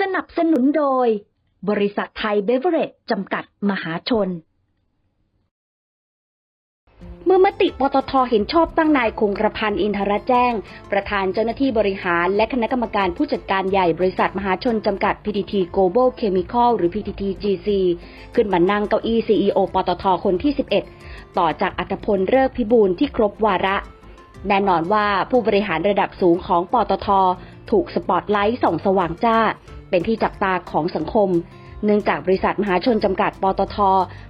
สนับสนุนโดย บริษัทไทยเบเวอเรจจำกัดมหาชน เมื่อมติปตทเห็นชอบตั้งนายคงกระพันอินทรแจ้ง ประธานเจ้าหน้าที่บริหารและคณะกรรมการผู้จัดการใหญ่บริษัทมหาชนจำกัด PTT Global Chemical หรือ PTT GC ขึ้นมานั่งเก้าอี้ CEO ปตทคนที่ 11 ต่อจากอัตพลเลิกพิบูลที่ครบวาระแน่นอนว่าผู้บริหารระดับสูงของปตท ถูกสปอตไลท์ส่องสว่างจ้า เป็นที่จับตาของสังคม เนื่องจากบริษัทมหาชนจำกัดปตท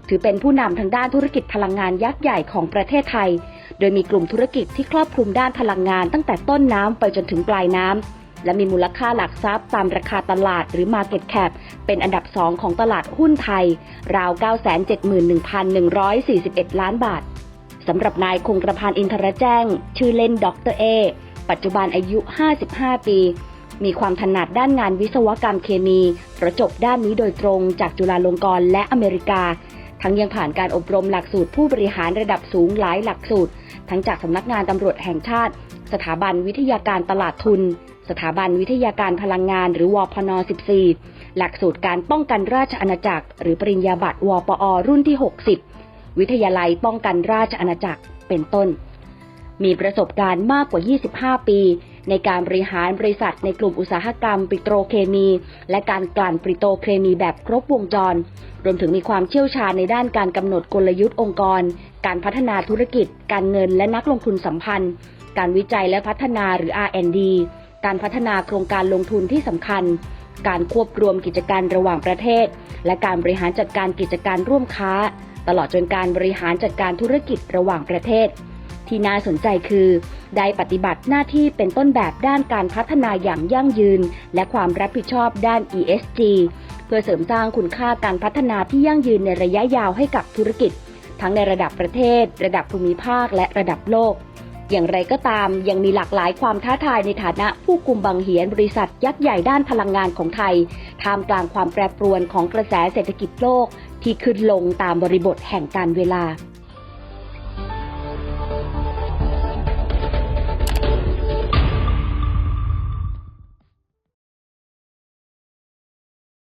ถือเป็นผู้นำทางด้านธุรกิจพลังงานยักษ์ใหญ่ของประเทศไทย โดยมีกลุ่มธุรกิจที่ครอบคลุมด้านพลังงานตั้งแต่ต้นน้ำไปจนถึงปลายน้ำและมีมูลค่าหลักทรัพย์ตามราคาตลาดหรือ Market Cap เป็นอันดับ 2 ของตลาดหุ้นไทย ราว 971,141 ล้านบาท สำหรับนายคงกระพันธ์อินทรแจ้ง ชื่อเล่นดรเอ ปัจจุบันอายุ 55 ปี มีความถนัดด้านงานวิศวกรรมเคมีประจบด้านนี้โดยตรงจากจุฬาลงกรณ์และอเมริกา ทั้งยังผ่านการอบรมหลักสูตรผู้บริหารระดับสูงหลายหลักสูตร ทั้งจากสำนักงานตำรวจแห่งชาติ สถาบันวิทยาการตลาดทุน สถาบันวิทยาการพลังงานหรือวพน 14 หลักสูตรการป้องกันราชอาณาจักร หรือปริญญาบัตรวปอ รุ่นที่ 60 วิทยาลัยป้องกันราชอาณาจักรเป็นต้น มีประสบการณ์มากกว่า 25 ปี ในการบริหารบริษัทในกลุ่มอุตสาหกรรมปิโตรเคมี และการกลั่นปิโตรเคมีแบบครบวงจร รวมถึงมีความเชี่ยวชาญในด้านการกำหนดกลยุทธ์องค์กร การพัฒนาธุรกิจ การเงินและนักลงทุนสัมพันธ์ การวิจัยและพัฒนาหรือ R&D การพัฒนาโครงการลงทุนที่สำคัญ การควบรวมกิจการระหว่างประเทศ และการบริหารจัดการกิจการร่วมค้า ตลอดจนการบริหารจัดการธุรกิจระหว่างประเทศ ที่น่าสนใจคือ ได้ปฏิบัติหน้าที่เป็นต้นแบบด้านการพัฒนาอย่างยั่งยืน และความรับผิดชอบด้าน ESG เพื่อเสริมสร้างคุณค่าการพัฒนาที่ยั่งยืนในระยะยาวให้กับธุรกิจ ทั้งในระดับประเทศ ระดับภูมิภาค และระดับโลก อย่างไรก็ตามยังมีหลากหลายความท้าทายในฐานะผู้กุมบังเหียนบริษัทยักษ์ใหญ่ด้านพลังงานของไทยท่ามกลางความแปรปรวนของกระแสเศรษฐกิจโลก ที่ขึ้นลงตามบริบทแห่งการเวลา